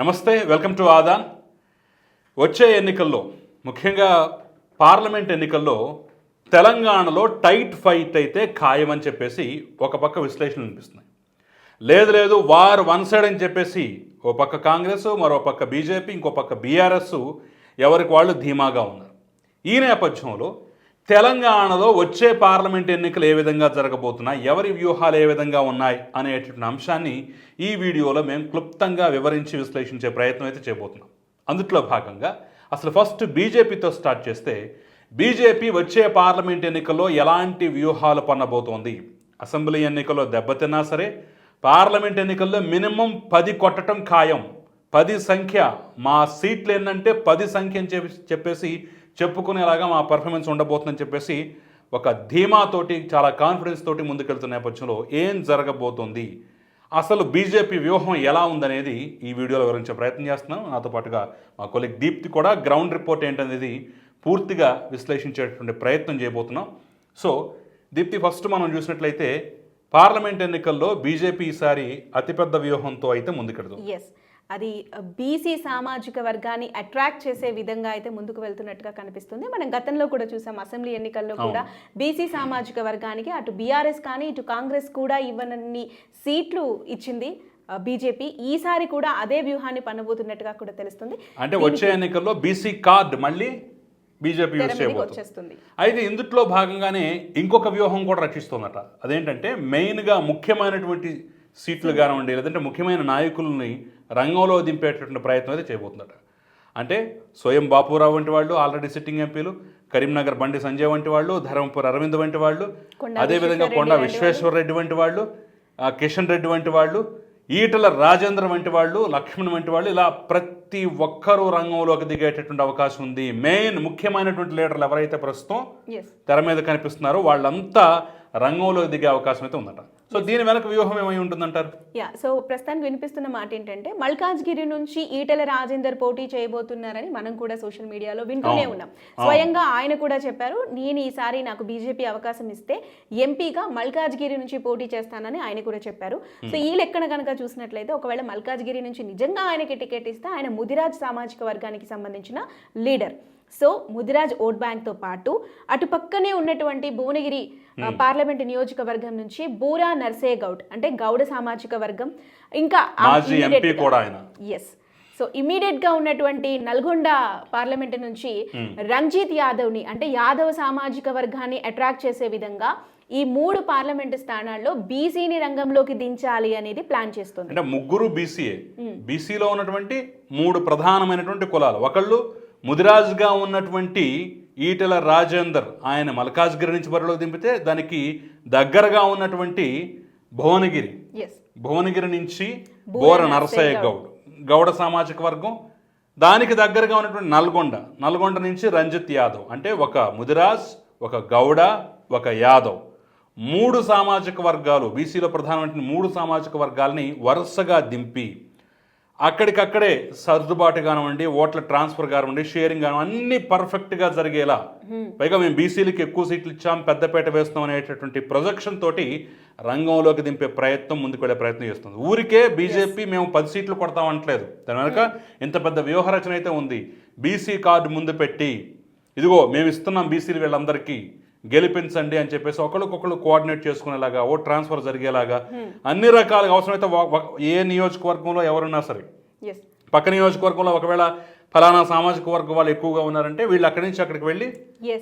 నమస్తే welcome to Aadan. వచ్చే ఎన్నికల్లో ముఖ్యంగా పార్లమెంట్ ఎన్నికల్లో తెలంగాణలో టైట్ ఫైట్ అయితే ఖాయమని చెప్పేసి ఒక పక్క విశ్లేషణ అనిపిస్తున్నాయి లేదు లేదు వార్ వన్ సైడ్ అని చెప్పేసి ఓ పక్క కాంగ్రెస్ మరో పక్క బీజేపీ ఇంకో పక్క బీఆర్ఎస్ ఎవరికి వాళ్ళు ధీమాగా ఉన్నారు. ఈ నేపథ్యంలో తెలంగాణలో వచ్చే పార్లమెంట్ ఎన్నికలు ఏ విధంగా జరగబోతున్నాయి ఎవరి వ్యూహాలు ఏ విధంగా ఉన్నాయి అనేటువంటి అంశాన్ని ఈ వీడియోలో మేము క్లుప్తంగా వివరించి విశ్లేషించే ప్రయత్నం అయితే చేయబోతున్నాం. అందుట్లో భాగంగా అసలు ఫస్ట్ బీజేపీతో స్టార్ట్ చేస్తే బీజేపీ వచ్చే పార్లమెంట్ ఎన్నికల్లో ఎలాంటి వ్యూహాలు పన్నబోతోంది? అసెంబ్లీ ఎన్నికల్లో దెబ్బతిన్నా సరే పార్లమెంట్ ఎన్నికల్లో మినిమం పది కొట్టడం ఖాయం. పది సంఖ్య. మా సీట్లు ఏంటంటే పది సంఖ్య అని చెప్పి చెప్పేసి చెప్పుకునేలాగా మా పర్ఫార్మెన్స్ ఉండబోతుందని చెప్పేసి ఒక ధీమాతోటి చాలా కాన్ఫిడెన్స్ తోటి ముందుకెళ్తున్న నేపథ్యంలో ఏం జరగబోతోంది? అసలు బీజేపీ వ్యూహం ఎలా ఉందనేది ఈ వీడియోలో వివరించే ప్రయత్నం చేస్తున్నాం. నాతో పాటుగా మా కొలిగ్ దీప్తి కూడా గ్రౌండ్ రిపోర్ట్ ఏంటనేది పూర్తిగా విశ్లేషించేటువంటి ప్రయత్నం చేయబోతున్నాం. సో దీప్తి ఫస్ట్ మనం చూసినట్లయితే పార్లమెంట్ ఎన్నికల్లో బీజేపీ ఈసారి అతిపెద్ద వ్యూహంతో అయితే ముందుకెడుతుంది అది బీసీ సామాజిక వర్గాన్ని అట్రాక్ట్ చేసే విధంగా అయితే ముందుకు వెళ్తున్నట్టుగా కనిపిస్తుంది. మనం గతంలో కూడా చూసాం అసెంబ్లీ ఎన్నికల్లో కూడా బీసీ సామాజిక వర్గానికి అటు బీఆర్ఎస్ కానీ ఇటు కాంగ్రెస్ కూడా ఇవ్వనన్ని సీట్లు ఇచ్చింది బీజేపీ ఈసారి కూడా అదే వ్యూహాన్ని పన్నబోతున్నట్టుగా కూడా తెలుస్తుంది. అంటే వచ్చే ఎన్నికల్లో బీసీ కార్డ్ మళ్ళీ బీజేపీ వచ్చేస్తుంది. అయితే ఇందుట్లో భాగంగానే ఇంకొక వ్యూహం కూడా రచిస్తుందట. అదేంటంటే మెయిన్గా ముఖ్యమైనటువంటి సీట్లు కానివ్వండి లేదంటే ముఖ్యమైన నాయకుల్ని రంగంలో దింపేటటువంటి ప్రయత్నం అయితే చేయబోతుందట. అంటే స్వయం బాపురావు వంటి వాళ్ళు ఆల్రెడీ సిట్టింగ్ ఎంపీలు కరీంనగర్ బండి సంజయ్ వంటి వాళ్ళు ధర్మపురి అరవింద్ వంటి వాళ్ళు అదేవిధంగా కొండ విశ్వేశ్వర రెడ్డి వంటి వాళ్ళు కిషన్ రెడ్డి వంటి వాళ్ళు ఈటల రాజేంద్ర వంటి వాళ్ళు లక్ష్మణ్ వంటి వాళ్ళు ఇలా ప్రతి ఒక్కరూ రంగంలోకి దిగేటటువంటి అవకాశం ఉంది. మెయిన్ ముఖ్యమైనటువంటి లీడర్లు ఎవరైతే ప్రస్తుతం తెర మీద కనిపిస్తున్నారో వాళ్ళంతా రంగంలోకి దిగే అవకాశం అయితే ఉందట. సో దీని వెనక వ్యూహం ఏమై ఉంటుందంటారు? యా సో ప్రస్తుతానికి వినిపిస్తున్న మాట ఏంటంటే మల్కాజ్గిరి నుంచి ఈటెల రాజేందర్ పోటీ చేయబోతున్నారని మనం కూడా సోషల్ మీడియాలో వింటూనే. ఉన్నాం. స్వయంగా ఆయన కూడా చెప్పారు నేను ఈసారి నాకు బీజేపీ అవకాశం ఇస్తే ఎంపీగా మల్కాజ్గిరి నుంచి పోటీ చేస్తానని ఆయన కూడా చెప్పారు. సో ఈ లెక్కన కనుక చూసినట్లయితే ఒకవేళ మల్కాజ్గిరి నుంచి నిజంగా ఆయనకి టికెట్ ఇస్తే ఆయన ముదిరాజ్ సామాజిక వర్గానికి సంబంధించిన లీడర్. సో ముదిరాజ్ ఓట్ బ్యాంక్తో పాటు అటు పక్కనే ఉన్నటువంటి భువనగిరి ఆ, పార్లమెంట్ నియోజకవర్గం నుంచి బూరా నర్సే గౌడ్ అంటే గౌడ సామాజిక వర్గం ఇంకా ఎస్ సో ఇమీడియట్గా ఉన్నటువంటి నల్గొండ పార్లమెంట్ నుంచి రంజిత్ యాదవ్ని అంటే యాదవ్ సామాజిక వర్గాన్ని అట్రాక్ట్ చేసే విధంగా ఈ మూడు పార్లమెంటు స్థానాల్లో బీసీని రంగంలోకి దించాలి అనేది ప్లాన్ చేస్తుంది. అంటే ముగ్గురు బీసీఏ బీసీలో ఉన్నటువంటి మూడు ప్రధానమైనటువంటి కులాలు. ఒకళ్ళు ముదిరాజుగా ఉన్నటువంటి ఈటెల రాజేందర్ ఆయన మల్కాజ్గిరి నుంచి బరిలోకి దింపితే దానికి దగ్గరగా ఉన్నటువంటి భువనగిరి. భువనగిరి నుంచి బోర నరసయ్య గౌడ్. గౌడ. సామాజిక వర్గం. దానికి దగ్గరగా ఉన్నటువంటి నల్గొండ. నల్గొండ నుంచి రంజిత్ యాదవ్. అంటే ఒక ముదిరాజ్ ఒక గౌడ ఒక యాదవ్. మూడు సామాజిక వర్గాలు. బీసీలో ప్రధానమైన మూడు సామాజిక వర్గాలని వరుసగా దింపి అక్కడికక్కడే సర్దుబాటు కానివ్వండి ఓట్ల ట్రాన్స్ఫర్ కానివ్వండి షేరింగ్ కానివ్వండి అన్ని పర్ఫెక్ట్గా జరిగేలా. పైగా మేము బీసీలకి ఎక్కువ సీట్లు ఇచ్చాం పెద్దపేట వేస్తాం అనేటటువంటి ప్రొజెక్షన్ తోటి రంగంలోకి దింపే ప్రయత్నం ముందుకు వెళ్ళే ప్రయత్నం చేస్తుంది. ఊరికే బీజేపీ మేము పది సీట్లు కొడతాం అనట్లేదు. దాని వెనక ఇంత పెద్ద వ్యూహరచన అయితే ఉంది. బీసీ కార్డు ముందు పెట్టి ఇదిగో మేము ఇస్తున్నాం బీసీలు వీళ్ళందరికీ. గెలిపించండి అని చెప్పేసి ఒకరికొకరు కోఆర్డినేట్ చేసుకునేలాగా ఓ ట్రాన్స్ఫర్ జరిగేలాగా అన్ని రకాలుగా అవసరమైతే ఏ నియోజకవర్గంలో ఎవరున్నా సరే ఎస్ పక్క నియోజకవర్గంలో ఒకవేళ ఫలానా సామాజిక వర్గం వాళ్ళు ఎక్కువగా ఉన్నారంటే వీళ్ళు అక్కడి నుంచి అక్కడికి వెళ్ళి.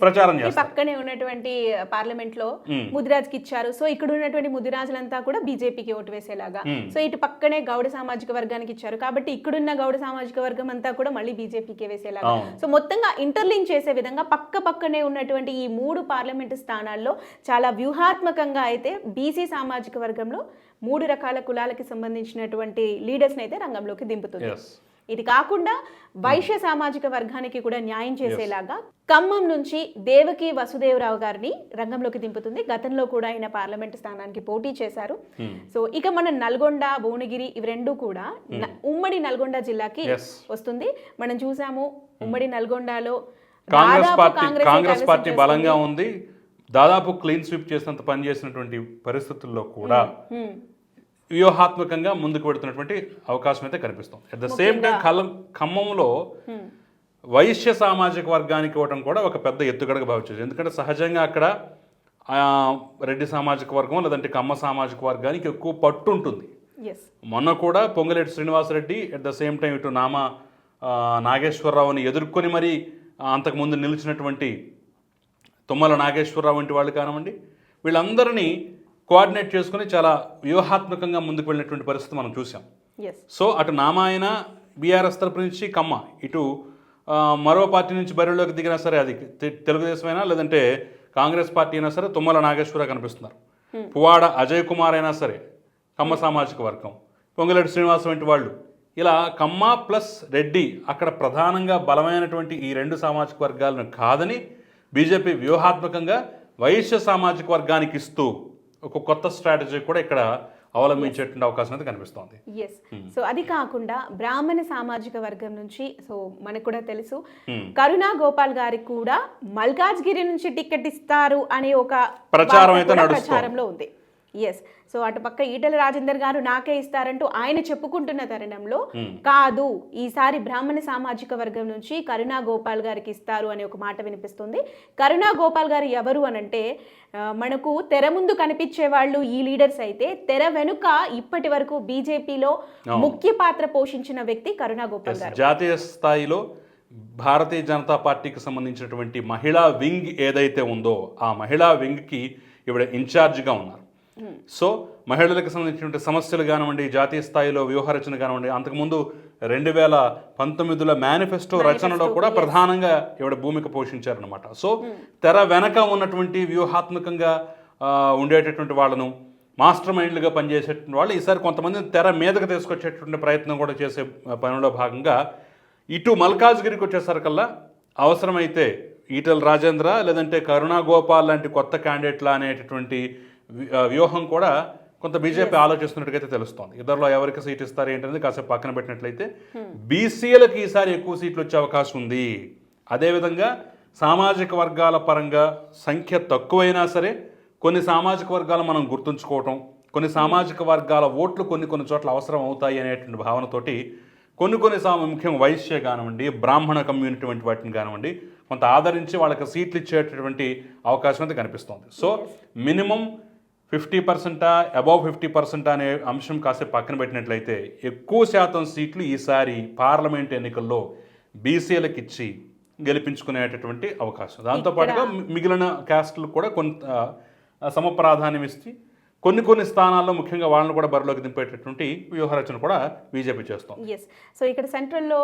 ప్రచారం చేస్తారు. పక్కనే ఉన్నటువంటి పార్లమెంట్లో ముదిరాజ్కి ఇచ్చారు. సో ఇక్కడ ఉన్నటువంటి ముదిరాజులంతా కూడా బీజేపీకి ఓటు వేసేలాగా. సో ఇటు పక్కనే గౌడ సామాజిక వర్గానికి ఇచ్చారు. కాబట్టి ఇక్కడున్న గౌడ సామాజిక వర్గం అంతా కూడా మళ్ళీ బీజేపీకి వేసేలాగా. సో మొత్తంగా ఇంటర్లింక్ చేసే విధంగా పక్క పక్కనే ఉన్నటువంటి ఈ మూడు పార్లమెంటు స్థానాల్లో చాలా వ్యూహాత్మకంగా అయితే బీసీ సామాజిక వర్గంలో మూడు రకాల కులాలకి సంబంధించినటువంటి లీడర్స్ని అయితే రంగంలోకి దింపుతుంది. ఇది కాకుండా వైశ్య సామాజిక వర్గానికి కూడా న్యాయం చేసేలాగా ఖమ్మం నుంచి దేవకి వసుదేవరావు గారిని రంగంలోకి దింపుతుంది. గతంలో కూడా ఆయన పార్లమెంట్ స్థానానికి పోటీ చేశారు. సో ఇక మన నల్గొండ భువనగిరి ఇవి రెండు కూడా న- ఉమ్మడి నల్గొండ జిల్లాకి. వస్తుంది. మనం చూసాము ఉమ్మడి నల్గొండలో కాంగ్రెస్ దాదాపు పార్టీ కాంగ్రెసే పార్టీ. బలంగా ఉంది. దాదాపు క్లీన్ స్వీప్ చేసినంత పని చేసినటువంటి పరిస్థితుల్లో కూడా. వ్యూహాత్మకంగా ముందుకు పెడుతున్నటువంటి అవకాశం అయితే కనిపిస్తుంది. అట్ ద సేమ్ టైం కలం ఖమ్మంలో వైశ్య సామాజిక వర్గానికి ఇవ్వడం కూడా ఒక పెద్ద ఎత్తుగడగా భావించవచ్చు ఎందుకంటే సహజంగా అక్కడ రెడ్డి సామాజిక వర్గం లేదంటే కమ్మ సామాజిక వర్గానికి ఎక్కువ పట్టు ఉంటుంది. మొన్న కూడా Ponguleti Srinivasa Reddy at the same time ఇటు నామ నాగేశ్వరరావుని ఎదుర్కొని మరీ అంతకుముందు నిలిచినటువంటి తుమ్మల నాగేశ్వరరావు వంటి వాళ్ళు కానివ్వండి వీళ్ళందరినీ కోఆర్డినేట్ చేసుకుని చాలా వ్యూహాత్మకంగా ముందుకు వెళ్ళినటువంటి పరిస్థితి మనం చూసాం సో అటు నామాయన బీఆర్ఎస్ తరపు నుంచి కమ్మ ఇటు మరో పార్టీ నుంచి బరిలోకి దిగినా సరే అది తె- తెలుగుదేశమైనా లేదంటే కాంగ్రెస్ పార్టీ అయినా సరే తుమ్మల నాగేశ్వరరావు కనిపిస్తున్నారు. పువ్వాడ అజయ్ కుమార్ అయినా సరే కమ్మ సామాజిక వర్గం పొంగులేటి శ్రీనివాసం వంటి వాళ్ళు ఇలా కమ్మ ప్లస్ రెడ్డి అక్కడ ప్రధానంగా బలమైనటువంటి ఈ రెండు సామాజిక వర్గాలను కాదని బీజేపీ వ్యూహాత్మకంగా వైశ్య సామాజిక వర్గానికి ఇస్తూ ఒక కొత్త స్ట్రాటజీ కూడా ఇక్కడ అవలంబించేటువంటి అవకాశం అయితే కనిపిస్తోంది. ఎస్ సో అది కాకుండా బ్రాహ్మణ సామాజిక వర్గం నుంచి సో మనకు కూడా తెలుసు. కరుణా గోపాల్ గారికి కూడా మల్కాజ్గిరి నుంచి టికెట్ ఇస్తారు అనే ఒక ప్రచారం అయితే. ప్రచారంలో ఉంది. ఎస్ సో అటుపక్క ఈటల రాజేందర్ గారు నాకే ఇస్తారంటూ ఆయన చెప్పుకుంటున్న తరుణంలో కాదు ఈసారి బ్రాహ్మణ సామాజిక వర్గం నుంచి కరుణా గోపాల్ గారికి ఇస్తారు అనే ఒక మాట వినిపిస్తుంది. కరుణా గోపాల్ గారు ఎవరు అనంటే ఆ, మనకు తెర ముందు కనిపించే వాళ్ళు ఈ లీడర్స్ అయితే తెర వెనుక ఇప్పటి వరకు బీజేపీలో ముఖ్య పాత్ర పోషించిన వ్యక్తి కరుణా గోపాల్ గారు. జాతీయ స్థాయిలో భారతీయ జనతా పార్టీకి సంబంధించినటువంటి మహిళా వింగ్ ఏదైతే ఉందో ఆ మహిళా వింగ్కి ఇవిడ ఇన్ఛార్జిగా ఉన్నారు. సో మహిళలకు సంబంధించినటువంటి సమస్యలు కానివ్వండి జాతీయ స్థాయిలో వ్యూహరచన కానివ్వండి అంతకుముందు రెండు వేల పంతొమ్మిదిలో మేనిఫెస్టో రచనలో కూడా ప్రధానంగా ఇవిడ భూమిక పోషించారనమాట సో తెర వెనక ఉన్నటువంటి వ్యూహాత్మకంగా ఉండేటటువంటి వాళ్ళను మాస్టర్ మైండ్లుగా పనిచేసేటువంటి వాళ్ళు ఈసారి కొంతమంది తెర మీదకు తీసుకొచ్చేటువంటి ప్రయత్నం కూడా చేసే పనిలో భాగంగా ఇటు మల్కాజ్గిరికి వచ్చేసరికల్లా అవసరమైతే ఈటల రాజేంద్ర లేదంటే కరుణా గోపాల్ లాంటి కొత్త క్యాండిడేట్ల అనేటటువంటి వ్యూహం కూడా కొంత బీజేపీ ఆలోచిస్తున్నట్టుగైతే తెలుస్తోంది. ఇద్దరిలో ఎవరికి సీట్ ఇస్తారు ఏంటనేది కాసేపు పక్కన పెట్టినట్లయితే బీసీలకు ఈసారి ఎక్కువ సీట్లు వచ్చే అవకాశం ఉంది. అదేవిధంగా సామాజిక వర్గాల పరంగా సంఖ్య తక్కువైనా సరే కొన్ని సామాజిక వర్గాలు మనం గుర్తుంచుకోవటం కొన్ని సామాజిక వర్గాల ఓట్లు కొన్ని కొన్ని చోట్ల అవసరం అవుతాయి అనేటువంటి భావనతోటి కొన్ని కొన్ని సా ముఖ్యంగా వైశ్య కానివ్వండి బ్రాహ్మణ కమ్యూనిటీ వంటి వాటిని కానివ్వండి కొంత ఆదరించి వాళ్ళకి సీట్లు ఇచ్చేటటువంటి అవకాశం అయితే కనిపిస్తోంది. సో మినిమం ఫిఫ్టీ పర్సెంటా అబౌవ్ ఫిఫ్టీ పర్సెంట్ అనే అంశం కాసేపు పక్కన పెట్టినట్లయితే ఎక్కువ శాతం సీట్లు ఈసారి పార్లమెంట్ ఎన్నికల్లో బీసీలకు ఇచ్చి గెలిపించుకునేటటువంటి అవకాశం. దాంతోపాటుగా మిగిలిన క్యాస్టులు కూడా కొంత సమప్రాధాన్యం ఇచ్చి కొన్ని కొన్ని స్థానాల్లో ముఖ్యంగా వాళ్ళని కూడా బరిలోకి దింపేటటువంటి వ్యూహరచన కూడా బీజేపీ చేస్తోంది. ఎస్ సో ఇక్కడ సెంట్రల్లో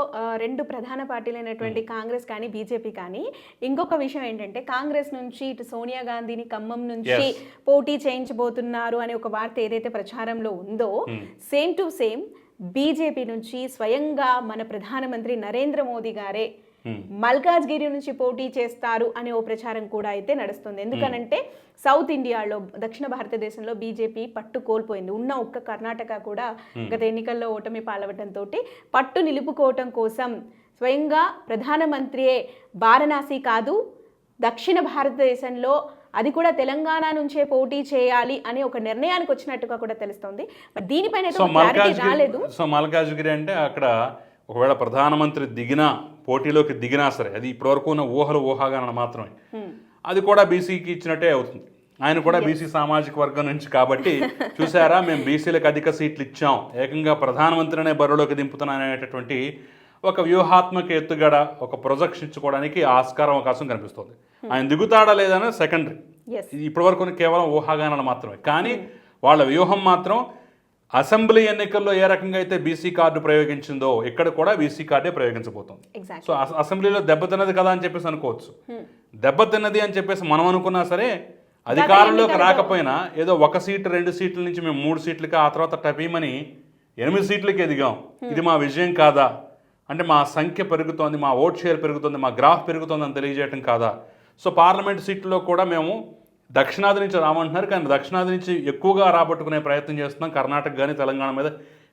రెండు ప్రధాన పార్టీలైనటువంటి కాంగ్రెస్ కానీ బీజేపీ కానీ ఇంకొక విషయం ఏంటంటే కాంగ్రెస్ నుంచి ఇటు సోనియా గాంధీని ఖమ్మం నుంచి. పోటీ చేయించబోతున్నారు అనే ఒక వార్త ఏదైతే ప్రచారంలో ఉందో సేమ్ టు సేమ్ బీజేపీ నుంచి స్వయంగా మన ప్రధానమంత్రి నరేంద్ర మోదీ గారే మల్కాజ్గిరి నుంచి పోటీ చేస్తారు అనే ఓ ప్రచారం కూడా అయితే నడుస్తుంది. ఎందుకనంటే సౌత్ ఇండియాలో దక్షిణ భారతదేశంలో బీజేపీ పట్టు కోల్పోయింది. ఉన్న ఒక్క కర్ణాటక కూడా గత ఎన్నికల్లో ఓటమి పాలవటంతో పట్టు నిలుపుకోవటం కోసం స్వయంగా ప్రధానమంత్రియే వారణాసి కాదు దక్షిణ భారతదేశంలో అది కూడా తెలంగాణ నుంచే పోటీ చేయాలి అనే ఒక నిర్ణయానికి వచ్చినట్టుగా కూడా తెలుస్తోంది. దీనిపైన రాలేదు. సో మల్కాజ్గిరి అంటే అక్కడ ఒకవేళ ప్రధానమంత్రి దిగినా పోటీలోకి దిగినా సరే అది ఇప్పటివరకు ఉన్న ఊహలు ఊహాగానం మాత్రమే. అది కూడా బీసీకి ఇచ్చినట్టే అవుతుంది. ఆయన కూడా బీసీ సామాజిక వర్గం నుంచి కాబట్టి చూసారా మేము బీసీలకు అధిక సీట్లు ఇచ్చాం ఏకంగా ప్రధానమంత్రినే బరిలోకి దింపుతున్నాం అనేటటువంటి ఒక వ్యూహాత్మక ఎత్తుగడ ఒక ప్రొజెక్షన్ ఇచ్చుకోవడానికి ఆస్కారం అవకాశం కనిపిస్తుంది. ఆయన దిగుతాడా లేదనే సెకండరీ ఇప్పటివరకు కేవలం ఊహాగానాలు మాత్రమే. కానీ వాళ్ళ వ్యూహం మాత్రం అసెంబ్లీ ఎన్నికల్లో ఏ రకంగా అయితే బీసీ కార్డు ప్రయోగించిందో ఇక్కడ కూడా బీసీ కార్డే ప్రయోగించబోతోంది. సో అస- అసెంబ్లీలో దెబ్బతిన్నది కదా అని చెప్పేసి అనుకోవచ్చు. దెబ్బతిన్నది అని చెప్పేసి మనం అనుకున్నా సరే అధికారంలోకి రాకపోయినా ఏదో ఒక సీటు రెండు సీట్ల నుంచి మేము మూడు సీట్లకి ఆ తర్వాత టపీమని ఎనిమిది సీట్లకి ఎదిగాం. ఇది మా విజయం కాదా? అంటే మా సంఖ్య పెరుగుతోంది మా ఓట్ షేర్ పెరుగుతుంది మా గ్రాఫ్ పెరుగుతోంది అని తెలియజేయటం కాదా? సో పార్లమెంట్ సీట్లో కూడా మేము దక్షిణాది నుంచి రామంటున్నారు కానీ దక్షిణాది నుంచి ఎక్కువగా రాబట్టుకునే ప్రయత్నం చేస్తున్నాం. కర్ణాటక కానీ తెలంగాణ మీద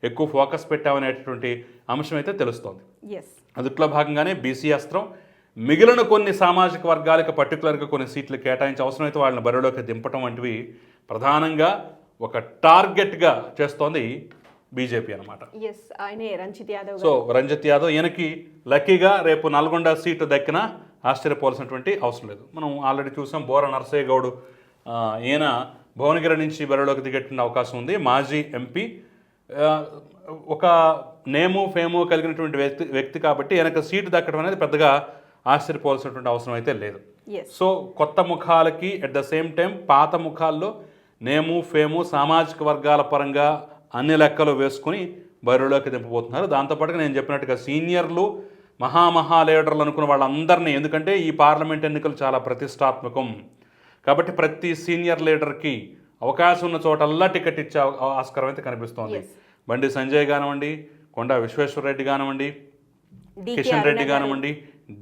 ఎక్కువ ఫోకస్ పెట్టామనేటటువంటి అంశం అయితే తెలుస్తోంది. అందుట్లో భాగంగానే బీసీ అస్త్రం మిగిలిన కొన్ని సామాజిక వర్గాలకు పర్టికులర్గా కొన్ని సీట్లు కేటాయించి అవసరమైతే వాళ్ళని బరిలోకి దింపటం వంటివి ప్రధానంగా ఒక టార్గెట్గా చేస్తోంది బీజేపీ అనమాట సో రంజిత్ యాదవ్ ఈయనకి లక్కీగా రేపు నల్గొండ సీటు దక్కినా ఆశ్చర్యపోవాల్సినటువంటి అవసరం లేదు. మనం ఆల్రెడీ చూసాం బోర నరసయ్య గౌడ్ ఈయన భువనగిరి నుంచి బరిలోకి దిగట్టిన అవకాశం ఉంది. మాజీ ఎంపీ ఒక నేము ఫేము కలిగినటువంటి వ్యక్తి వ్యక్తి కాబట్టి ఈయనకు సీటు దక్కడం అనేది పెద్దగా ఆశ్చర్యపోవాల్సినటువంటి అవసరం అయితే లేదు. సో కొత్త ముఖాలకి అట్ ద సేమ్ టైం పాత ముఖాల్లో నేము ఫేము సామాజిక వర్గాల పరంగా అన్ని లెక్కలు వేసుకుని బరిలోకి దింపబోతున్నారు. దాంతోపాటుగా నేను చెప్పినట్టుగా సీనియర్లు మహామహా లీడర్లు అనుకున్న వాళ్ళందరినీ ఎందుకంటే ఈ పార్లమెంట్ ఎన్నికలు చాలా ప్రతిష్టాత్మకం కాబట్టి ప్రతి సీనియర్ లీడర్కి అవకాశం ఉన్న చోటల్లా టికెట్ ఇచ్చే ఆస్కారం అయితే కనిపిస్తోంది. బండి సంజయ్ కానివ్వండి కొండా విశ్వేశ్వర రెడ్డి కానివ్వండి కిషన్ రెడ్డి. కానివ్వండి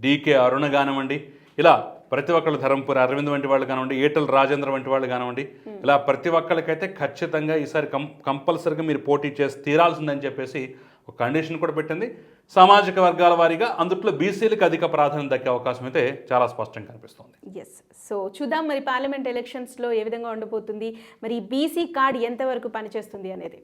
డీకే అరుణ కానివ్వండి ఇలా ప్రతి ఒక్కళ్ళు ధరంపూర్ అరవింద్ వంటి వాళ్ళు కానివ్వండి ఈటల రాజేంద్ర వంటి వాళ్ళు కానివ్వండి ఇలా ప్రతి ఒక్కరికైతే ఖచ్చితంగా ఈసారి కం కంపల్సరిగా మీరు పోటీ చేసి తీరాల్సిందని చెప్పేసి ఒక కండిషన్ కూడా పెట్టింది. సామాజిక వర్గాల వారీగా అందుట్లో బీసీలకు అధిక ప్రాధాన్యత దక్కే అవకాశం అయితే చాలా స్పష్టంగా కనిపిస్తుంది. ఎస్ సో చూద్దాం మరి పార్లమెంట్ ఎలక్షన్స్లో ఏ విధంగా ఉండబోతుంది మరి బీసీ కార్డ్ ఎంతవరకు పనిచేస్తుంది అనేది.